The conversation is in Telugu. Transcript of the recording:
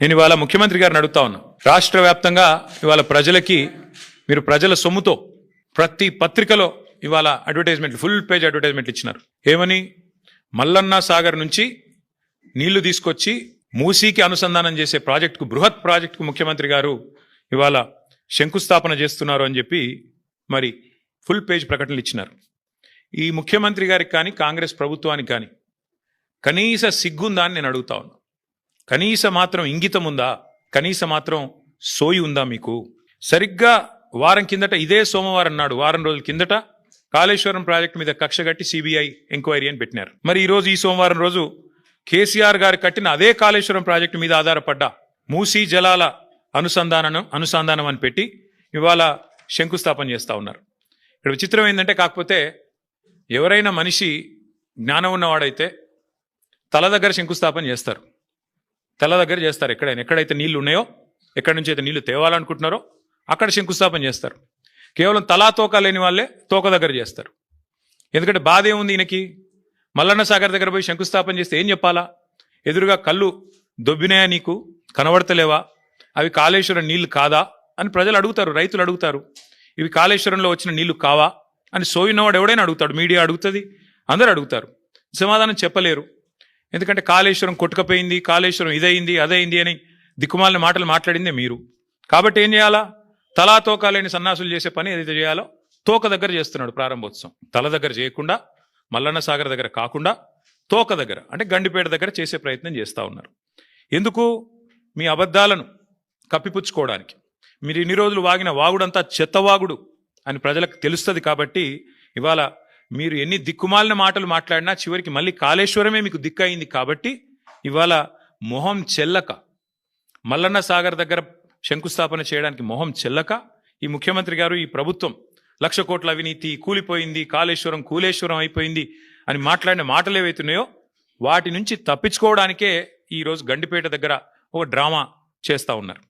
నేను ఇవాళ ముఖ్యమంత్రి గారిని అడుగుతా ఉన్నా. రాష్ట్ర వ్యాప్తంగా ఇవాళ ప్రజలకి మీరు ప్రజల సొమ్ముతో ప్రతి పత్రికలో ఇవాళ అడ్వర్టైజ్మెంట్లు ఫుల్ పేజ్ అడ్వర్టైజ్మెంట్లు ఇచ్చినారు. ఏమని? మల్లన్న సాగర్ నుంచి నీళ్ళు తీసుకొచ్చి మూసీకి అనుసంధానం చేసే ప్రాజెక్టుకు బృహత్ ప్రాజెక్టుకు ముఖ్యమంత్రి గారు ఇవాళ శంకుస్థాపన చేస్తున్నారు అని చెప్పి మరి ఫుల్ పేజ్ ప్రకటనలు ఇచ్చినారు. ఈ ముఖ్యమంత్రి గారికి కానీ కాంగ్రెస్ ప్రభుత్వానికి కానీ కనీస సిగ్గుందా అని నేను అడుగుతా ఉన్నా. కనీస మాత్రం ఇంగితం ఉందా? కనీస మాత్రం సోయి ఉందా మీకు? సరిగ్గా వారం కిందట ఇదే సోమవారం నాడు వారం రోజుల కిందట కాళేశ్వరం ప్రాజెక్టు మీద కక్ష కట్టి సిబిఐ ఎంక్వైరీ అని పెట్టినారు. మరి ఈరోజు ఈ సోమవారం రోజు కేసీఆర్ గారు కట్టిన అదే కాళేశ్వరం ప్రాజెక్టు మీద ఆధారపడ్డ మూసీ జలాల అనుసంధానం అనుసంధానం అని పెట్టి ఇవాళ శంకుస్థాపన చేస్తా ఉన్నారు. ఇక్కడ విచిత్రం ఏంటంటే కాకపోతే ఎవరైనా మనిషి జ్ఞానం ఉన్నవాడైతే తల దగ్గర శంకుస్థాపన చేస్తారు. తల దగ్గర చేస్తారు. ఎక్కడైనా ఎక్కడైతే నీళ్ళు ఉన్నాయో ఎక్కడి నుంచి అయితే నీళ్ళు తేవాలనుకుంటున్నారో అక్కడ శంకుస్థాపన చేస్తారు. కేవలం తలా తోక లేని వాళ్ళే తోక దగ్గర చేస్తారు. ఎందుకంటే బాధ ఏముంది ఈయనకి? మల్లన్న సాగర్ దగ్గర పోయి శంకుస్థాపన చేస్తే ఏం చెప్పాలా? ఎదురుగా కళ్ళు దొబ్బినాయా నీకు? కనబడతలేవా? అవి కాళేశ్వరం నీళ్ళు కాదా? అని ప్రజలు అడుగుతారు రైతులు అడుగుతారు. ఇవి కాళేశ్వరంలో వచ్చిన నీళ్ళు కావా? అని సోయినవాడు ఎవడైనా అడుగుతాడు. మీడియా అడుగుతుంది అందరు అడుగుతారు. సమాధానం చెప్పలేరు. ఎందుకంటే కాళేశ్వరం కొట్టుకపోయింది కాళేశ్వరం ఇదైంది అదైంది అని దిక్కుమాలిన మాటలు మాట్లాడిందే మీరు. కాబట్టి ఏం చేయాలా? తలా తోకాలేని సన్నాసులు చేసే పని ఏదైతే చేయాలో తోక దగ్గర చేస్తున్నాడు ప్రారంభోత్సవం. తల దగ్గర చేయకుండా మల్లన్న సాగర్ దగ్గర కాకుండా తోక దగ్గర అంటే గండిపేట దగ్గర చేసే ప్రయత్నం చేస్తూ ఉన్నారు. ఎందుకు? మీ అబద్ధాలను కప్పిపుచ్చుకోవడానికి. మీరు ఇన్ని రోజులు వాగిన వాగుడంతా చెత్తవాగుడు అని ప్రజలకు తెలుస్తుంది కాబట్టి ఇవాళ మీరు ఎన్ని దిక్కుమాలిన మాటలు మాట్లాడినా చివరికి మళ్ళీ కాళేశ్వరమే మీకు దిక్కయింది కాబట్టి ఇవాళ మొహం చెల్లక. మల్లన్న సాగర్ దగ్గర శంకుస్థాపన చేయడానికి మొహం చెల్లక. ఈ ముఖ్యమంత్రి గారు ఈ ప్రభుత్వం లక్ష కోట్ల అవినీతి కూలిపోయింది కాళేశ్వరం కూలేశ్వరం అయిపోయింది అని మాట్లాడిన మాటలు ఏవైతున్నాయో వాటి నుంచి తప్పించుకోవడానికే ఈరోజు గండిపేట దగ్గర ఒక డ్రామా చేస్తా ఉన్నారు.